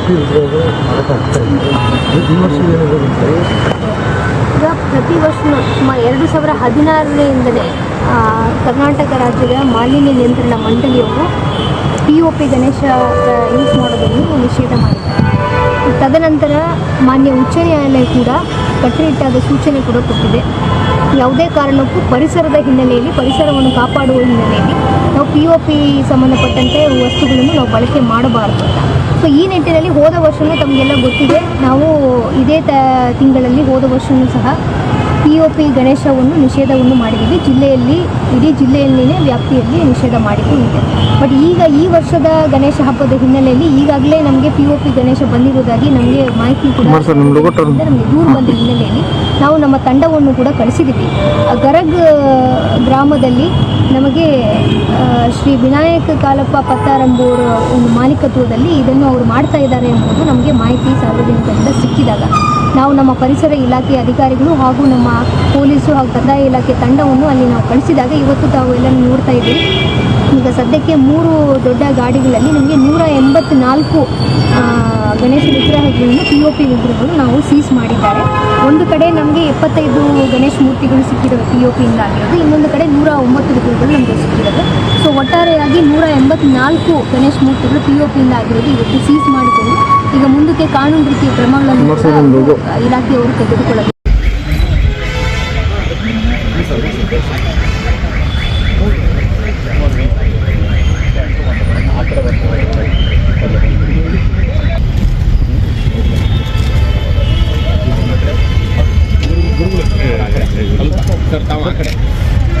ಮೂರ್ತಿ ಉದ್ಯೋಗ ವರ್ಷ ಈಗ ಪ್ರತಿ ವರ್ಷ ಎರಡು ಸಾವಿರ ಹದಿನಾರರಿಂದಲೇ ಕರ್ನಾಟಕ ರಾಜ್ಯದ ಮಾಲಿನ್ಯ ನಿಯಂತ್ರಣ ಮಂಡಳಿಯವರು P O P Ganesha use ಮಾಡೋದನ್ನು ನಿಷೇಧ ಮಾಡಿದ್ದಾರೆ. ತದನಂತರ ಮಾನ್ಯ ಉಚ್ಚ ನ್ಯಾಯಾಲಯ ಕೂಡ ಕಟ್ಟುನಿಟ್ಟಾದ ಸೂಚನೆ ಕೂಡ ಕೊಟ್ಟಿದೆ. ಯಾವುದೇ ಕಾರಣಕ್ಕೂ ಪರಿಸರದ ಹಿನ್ನೆಲೆಯಲ್ಲಿ, ಪರಿಸರವನ್ನು ಕಾಪಾಡುವ ಹಿನ್ನೆಲೆಯಲ್ಲಿ ನಾವು ಪಿ ಒ ಪಿ ಸಂಬಂಧಪಟ್ಟಂತೆ ವಸ್ತುಗಳನ್ನು ನಾವು ಬಳಕೆ ಮಾಡಬಾರದು ಸೊ ಈ ನಿಟ್ಟಿನಲ್ಲಿ ಹೋದ ವರ್ಷವೂ ತಮಗೆಲ್ಲ ಗೊತ್ತಿದೆ. ನಾವು ಇದೇ ತ ತಿಂಗಳಲ್ಲಿ ಹೋದ ವರ್ಷವೂ ಸಹ ಪಿ ಒ ಪಿ ಗಣೇಶವನ್ನು ನಿಷೇಧವನ್ನು ಮಾಡಿದ್ದೀವಿ. ಜಿಲ್ಲೆಯಲ್ಲಿ ಇಡೀ ಜಿಲ್ಲೆಯಲ್ಲಿನೇ ವ್ಯಾಪ್ತಿಯಲ್ಲಿ ನಿಷೇಧ ಮಾಡಿದ್ದು ಇದೆ ಬಟ್ ಈಗ ಈ ವರ್ಷದ ಗಣೇಶ ಹಬ್ಬದ ಹಿನ್ನೆಲೆಯಲ್ಲಿ ಈಗಾಗಲೇ ನಮಗೆ ಪಿ ಒ ಪಿ ಗಣೇಶ ಬಂದಿರೋದಾಗಿ ನಮಗೆ ಮಾಹಿತಿ ಕೂಡ. ನಮಗೆ ದೂರು ಬಂದ ಹಿನ್ನೆಲೆಯಲ್ಲಿ ನಾವು ನಮ್ಮ ತಂಡವನ್ನು ಕೂಡ ಕಳಿಸಿದ್ದೀವಿ. ಗರಗ್ ಗ್ರಾಮದಲ್ಲಿ ನಮಗೆ ಶ್ರೀ ವಿನಾಯಕ ಕಾಲಪ್ಪ ಪತ್ತಾರಂಬೂರ ಒಂದು ಮಾಲೀಕತ್ವದಲ್ಲಿ ಇದನ್ನು ಅವರು ಮಾಡ್ತಾ ಇದ್ದಾರೆ ಎಂಬುದು ನಮಗೆ ಮಾಹಿತಿ ಸಾರ್ವಜನಿಕರಿಂದ ಸಿಕ್ಕಿದಾಗ. ನಾವು ನಮ್ಮ ಪರಿಸರ ಇಲಾಖೆ ಅಧಿಕಾರಿಗಳು ಹಾಗೂ ನಮ್ಮ ಪೊಲೀಸು ಹಾಗೂ ಕಂದಾಯ ಇಲಾಖೆ ತಂಡವನ್ನು ಅಲ್ಲಿ ನಾವು ಕಳಿಸಿದಾಗ ಇವತ್ತು ತಾವು ಎಲ್ಲ ನೋಡ್ತಾ ಇದ್ದೀವಿ. ಈಗ ಸದ್ಯಕ್ಕೆ ಮೂರು ದೊಡ್ಡ ಗಾಡಿಗಳಲ್ಲಿ ನಮಗೆ ನೂರ ಎಂಬತ್ನಾಲ್ಕು ಗಣೇಶ ವಿಗ್ರಹಗಳನ್ನು ಪಿ ಒ ಪಿ ವಿಗ್ರಹಗಳು ನಾವು ಸೀಸ್ ಮಾಡಿದ್ದಾರೆ. ಒಂದು ಕಡೆ ನಮಗೆ ಎಪ್ಪತ್ತೈದು ಗಣೇಶ ಮೂರ್ತಿಗಳು ಸಿಕ್ಕಿದ್ದಾವೆ ಪಿ ಒ ಪಿಯಿಂದ ಆಗಿರೋದು ಇನ್ನೊಂದು ಕಡೆ ನೂರ ಒಂಬತ್ತು ವಿಗ್ರಹಗಳು ನಮಗೆ ಒಟ್ಟಾರೆಯಾಗಿ ನೂರ ಎಂಬತ್ನಾಲ್ಕು ಗಣೇಶ ಮೂರ್ತಿಗಳು ಪಿ ಒ ಪಿಯಿಂದ ಆಗಿರೋದು ಇವತ್ತು ಸೀಸ್ ಮಾಡಿಕೊಂಡು ಈಗ ಮುಂದಕ್ಕೆ ಕಾನೂನು ರೀತಿಯ ಕ್ರಮಗಳನ್ನು ಕೂಡ ಇಲಾಖೆಯವರು ತೆಗೆದುಕೊಳ್ಳಬೇಕು. ಸರ್ ತಾವ ಆ ಕಡೆ.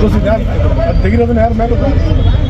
ಬಾಬಾ ತೆಗಿರೋದನ್ನ ಯಾರು ಮೇಲೆ